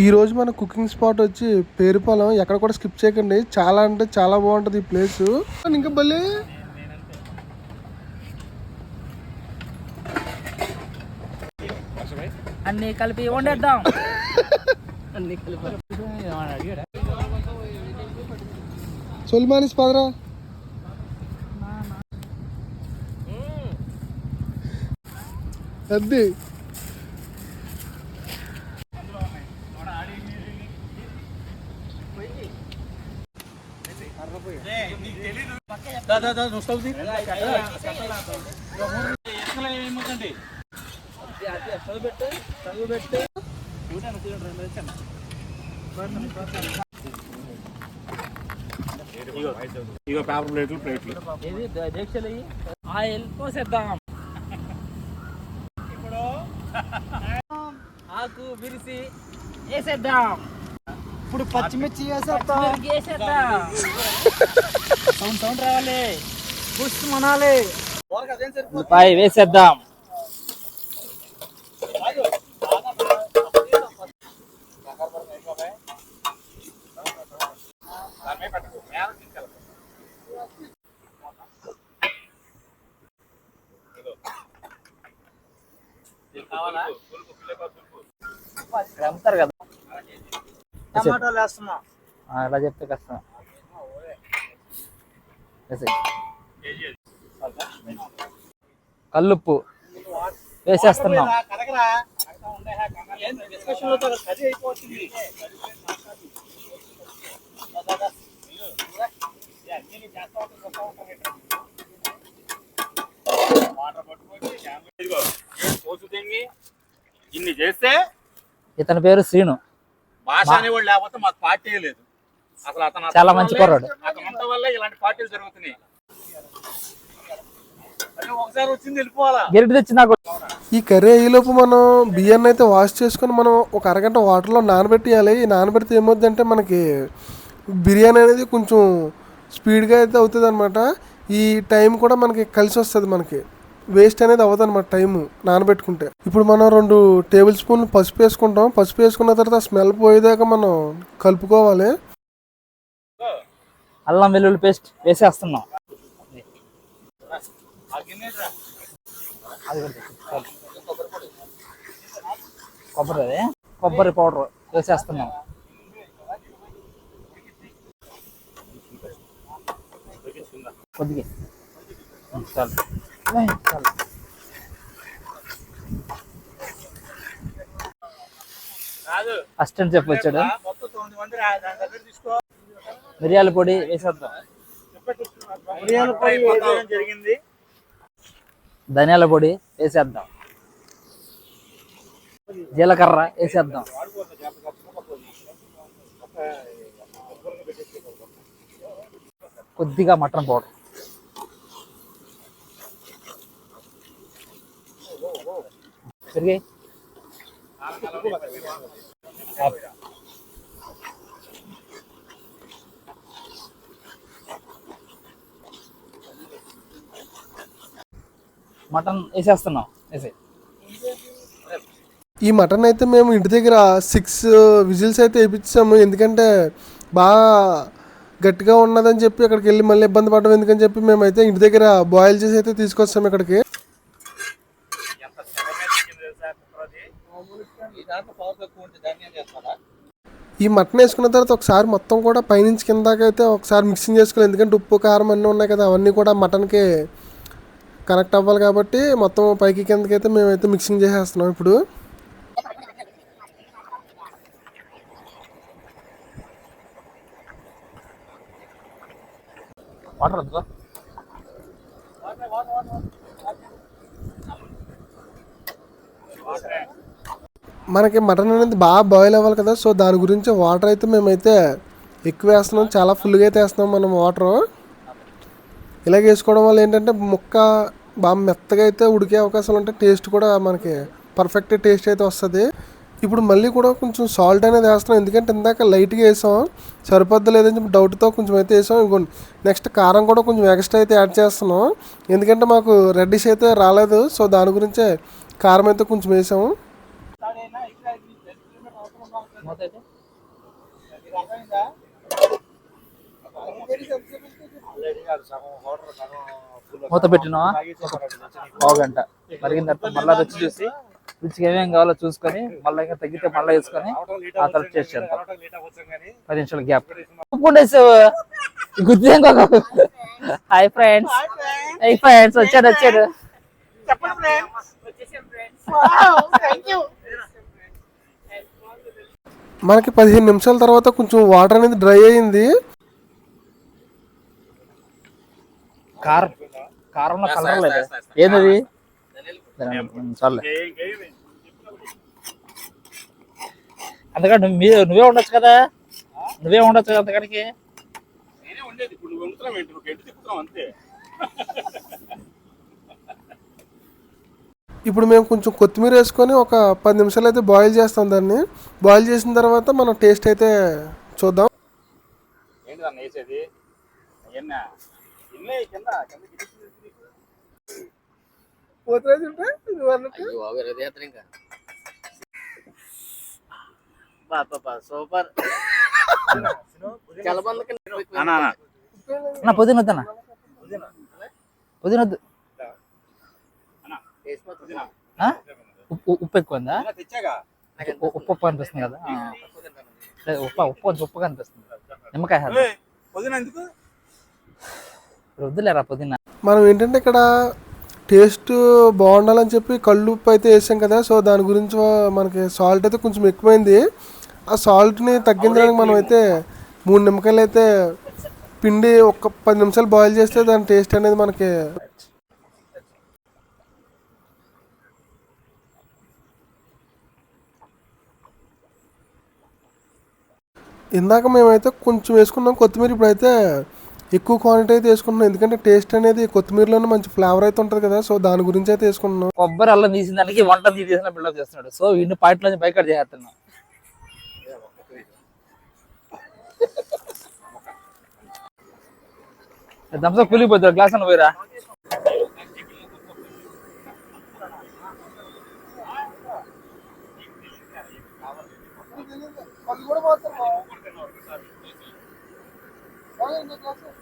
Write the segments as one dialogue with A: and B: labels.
A: ఈ రోజు మన కుకింగ్ స్పాట్ వచ్చి పేరుపాలెం. ఎక్కడ కూడా స్కిప్ చేయకండి. చాలా అంటే చాలా బాగుంటుంది ఈ ప్లేస్. ఇంకా భలే.
B: అన్ని కలిపి వండేద్దాం. అన్ని కలిపి.
A: సొలిమానిస్ పదరా. అద్ది.
C: ఇగో పేపర్ ప్లేట్లు ప్లేట్లు
B: ఏది ద- దీక్షలు ఇయ్యి. ఆయిల్ పోసేద్దాం ఆకు విరిసి వేసేద్దాం
D: ఇప్పుడు పచ్చిమిర్చి
B: పచ్చిమిరపకాయ వేసేద్దాం సౌండ్ సౌండ్ రావాలి.
D: పుష్టి మనాలి.
B: ఉల్లిపాయ వేసేద్దాం. అమ్ముతారు కదా.
D: టమాటాలు వేస్తున్నాం.
B: ఆ, ఇలా చెప్తే కష్టం. కల్లుప్పు. వేసేస్తున్నాం.
C: ఇన్ని చేస్తే
B: ఇతని పేరు శ్రీను.
C: భాష అనేవాడు లేకపోతే మాకు పార్టీ లేదు. అసలు అతను
B: చాలా మంచి కుర్రాడు.
C: వల్ల ఇలాంటి పార్టీలు జరుగుతున్నాయి.
A: ఈ కర్రీ అయ్యేలోపు మనం బియ్యాన్ని అయితే వాష్ చేసుకొని మనం ఒక అరగంట వాటర్లో నానబెట్టేయాలి. ఈ నానబెడితే ఏమవుతుందంటే మనకి బిర్యానీ అనేది కొంచెం స్పీడ్గా అయితే అవుతుంది అనమాట ఈ టైం కూడా మనకి కలిసి వస్తుంది మనకి. వేస్ట్ అనేది అవ్వదు అనమాట టైము నానబెట్టుకుంటే. ఇప్పుడు మనం రెండు టేబుల్ స్పూన్లు పసుపు వేసుకుంటాం. పసుపు వేసుకున్న తర్వాత స్మెల్ పోయేదాకా మనం కలుపుకోవాలి.
B: అల్లం వెల్లుల్లి పేస్ట్ వేసేస్తున్నాం. కొబ్బరి అది. కొబ్బరి పౌడర్ వేసేస్తున్నాం. కొద్దిగా. చాలు. చాలు. అసిస్టెంట్ చెప్పు మిరియాల పొడి వేసేద్దాం.
C: మిరియాల పొడి వేయడం జరిగింది.
B: ధనియాల పొడి వేసేద్దాం. జీలకర్ర వేసేద్దాం. కొద్దిగా మటన్ పౌడర్. పెరిగాయి. మటన్ వేసేస్తున్నాం. వేసే
A: ఈ మటన్ అయితే మేము ఇంటి దగ్గర సిక్స్ విజిల్స్ అయితే వేయించాము ఎందుకంటే బాగా గట్టిగా ఉన్నదని చెప్పి అక్కడికి వెళ్ళి మళ్ళీ ఇబ్బంది పడడం ఎందుకని చెప్పి మేమైతే ఇంటి దగ్గర బాయిల్ చేసి అయితే తీసుకొస్తాము ఇక్కడికి.
C: ఈ
A: మటన్ వేసుకున్న తర్వాత ఒకసారి మొత్తం కూడా పైనుంచి కిందాకైతే ఒకసారి మిక్సింగ్ చేసుకోవాలి. ఎందుకంటే ఉప్పు కారం అన్నీ ఉన్నాయి కదా అవన్నీ కూడా మటన్కి కనెక్ట్ అవ్వాలి కాబట్టి మొత్తం పైకి కిందకి అయితే మేమైతే మిక్సింగ్ చేసేస్తున్నాం ఇప్పుడు.
B: వాటర్ వద్దు
A: మనకి మటన్ అనేది బాగా బాయిల్ అవ్వాలి కదా సో దాని గురించి వాటర్ అయితే మేమైతే ఎక్కువ వేస్తున్నాం చాలా ఫుల్గా అయితే వేస్తున్నాం మనం వాటర్ ఇలాగ వేసుకోవడం వల్ల ఏంటంటే ముక్క బాగా మెత్తగా అయితే ఉడికే అవకాశాలు ఉంటాయి. టేస్ట్ కూడా మనకి పర్ఫెక్ట్ టేస్ట్ అయితే వస్తుంది. ఇప్పుడు మళ్ళీ కూడా కొంచెం సాల్ట్ అనేది వేస్తున్నాం. ఎందుకంటే ఇందాక లైట్గా వేసాం. సరిపోద్ది లేదని చెప్పి డౌట్తో కొంచెం అయితే వేసాం. ఇంకోండి నెక్స్ట్ కారం కూడా కొంచెం ఎక్స్ట్రా అయితే యాడ్ చేస్తున్నాం. ఎందుకంటే మాకు రెడ్డిష్ అయితే రాలేదు. సో దాని గురించే కారం అయితే కొంచెం వేసాము.
B: మూత పెట్టినావా పావు గంట మరిగిన తర్వాత మళ్ళీ రుచి చూసి రుచికి ఏమేం కావాలో చూసుకొని మళ్ళీ ఇంకా తగ్గితే మళ్ళీ వేసుకొని ఆ తర్వాత టేస్ట్ చేద్దాం. పది నిమిషాల గ్యాప్. గుర్తు హాయ్ ఫ్రెండ్స్ హాయ్ ఫ్రెండ్స్ వచ్చారు వచ్చారు
A: మనకి పదిహేను నిమిషాల తర్వాత కొంచెం వాటర్ అనేది డ్రై అయింది
B: కారం కారంలో కలర్ లేదు ఏంది చాలే అందుకని మీరు నువ్వే ఉండొచ్చు కదా నువ్వే ఉండొచ్చు కదా
C: అంతే
A: ఇప్పుడు మేము కొంచెం కొత్తిమీర వేసుకొని ఒక పది నిమిషాలు అయితే బాయిల్ చేస్తాం దాన్ని బాయిల్ చేసిన తర్వాత మనం టేస్ట్ అయితే చూద్దాం
C: ఏంటి దాన్ని వేసేది కింద
E: సూపర్.
C: అన్నా
B: పుదీన వద్దన్నా. పుదీన వద్దు? ఉప్పు ఉప్పు ఎక్కువ ఉందా?
C: తెచ్చాగా?
B: ఉప్పు ఉప్పు ఉప్పు అనిపిస్తుంది కదా. ఉప్పు ఉప్పు కొంచెం ఉప్పుగా అనిపిస్తుంది. నిమ్మకాయ.
C: పొద్దున ఎందుకు?
B: వద్దులేరా పుదీనా?
A: మనం ఏంటంటే ఇక్కడ టేస్ట్ బాగుండాలని చెప్పి కళ్ళు ఉప్పు అయితే వేసాం కదా సో దాని గురించి మనకి సాల్ట్ అయితే కొంచెం ఎక్కువైంది. ఆ సాల్ట్ని తగ్గించడానికి మనం అయితే మూడు నిమ్మకాయలు అయితే పిండి ఒక పది నిమిషాలు బాయిల్ చేస్తే దాని టేస్ట్ అనేది మనకి ఇందాక మేమైతే కొంచెం వేసుకున్నాం కొత్తిమీర ఇప్పుడైతే ఎక్కువ క్వాంటిటీ అయితే వేసుకుంటున్నాం. ఎందుకంటే టేస్ట్ అనేది కొత్తిమీరలోనే మంచి ఫ్లేవర్ అయితే ఉంటుంది కదా. సో దాని గురించి అయితే వేసుకుంటున్నాం.
B: కొబ్బరి అల్లం తీసిన దానికి వంట తీసిన బిల్డప్ చేస్తున్నాడు. సో ఇన్ని పాయింట్ల బైకట్ చేస్తున్నాం. దంసా కూలిపోతారు గ్లాస్ అని పోయిరా? Folk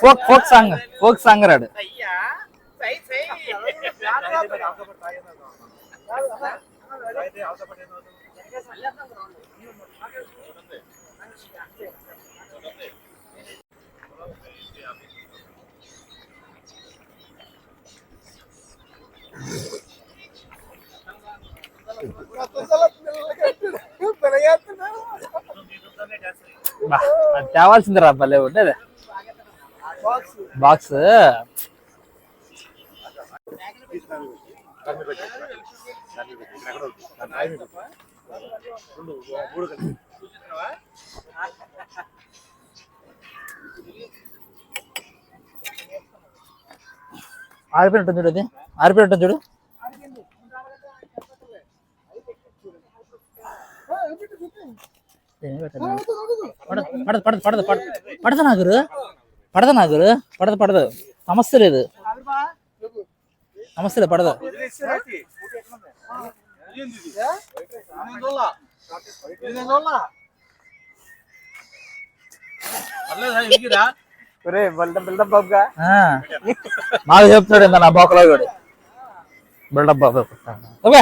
B: folk folk song folk song rod Gracias. తేవాల్సింది రా భలే ఉండేది. బాక్స్. ఆరిపోయినట్టు చూడు అది. ఆరిపోయినట్టు చూడు. పడదు పడదు పడదు పడదు పడదు పడదు నా గురు పడదు నా గురు పడదు పడదు సమస్య లేదు సమస్య లేదు పడదు ఆ. మాకు చెప్తాడు ఇంత నా బోకలో కూడా బిల్డప్ బాబు ఓకే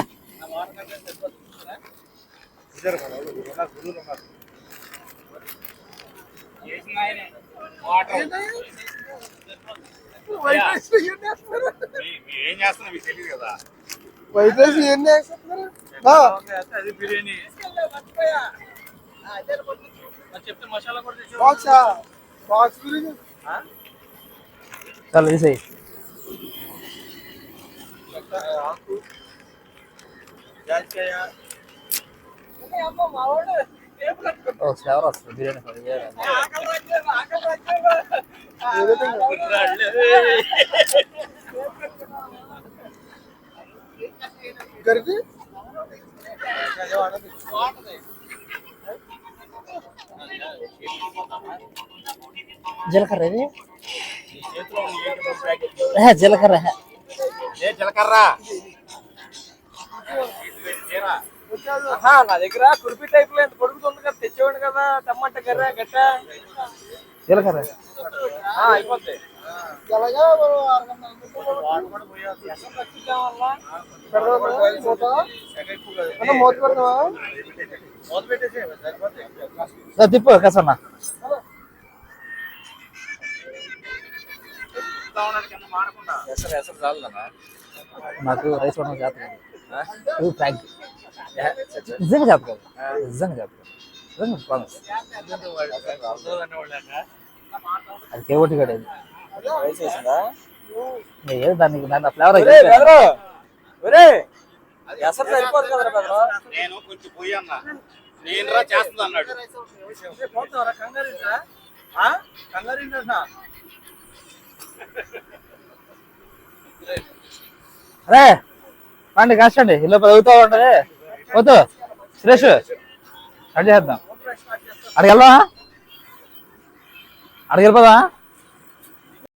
A: వైట్ రైస్ ఏం చేస్తున్నారు బా,
C: బిర్యానీ చెప్తే మసాలా కూడా
B: చాలా తీసేయి
C: ఆకు జాజికాయ
B: ఓ ఫ్లేవర్ వస్తుంది బిర్యానీ ఫ్లేవర్.
A: గరిటె?
B: జీలకర్ర ఇది
C: చేతిలో ఉన్న ఏంటి ప్యాకెట్
B: ఏ, జీలకర్ర
C: ఏ జీలకర్ర ఆహా, నా దగ్గర కురిపి టైప్లో ఎంత కొడుకుతుంది కదా తెచ్చేవాడు కదా టమాటా కర్ర గట్ట.
B: జీలకర్ర. దా, తిప్పు కసన్న.
C: ఎసరు ఎసరు చాలదన్నా
B: నాకు రైస్ వండడం చేత కాదు ప్రాంక్. నిజంగా చేత కాదు నిజంగా చేత కాదు నిజంగా ప్రామిస్ అది కేవటి గడ
C: రైస్ వేసిందా?
B: ఏదో దానికి దాని ఫ్లేవర్
C: ఎసరు సరిపోదు బెదరు
E: నేను కొంచెం పోయి అన్న. నేను రా చేస్తుంది అన్నాడు.
C: పోతావరా? కంగారు కంగారు ఏంటన్నా
B: అరే రండి కాస్తండి. ఇల్లు చదువుతా ఉంటుంది వద్దు సురేష్ స్టార్ట్ చేద్దాం అడిగి వెళ్దామా? అడిగి వెళ్ళిపోదా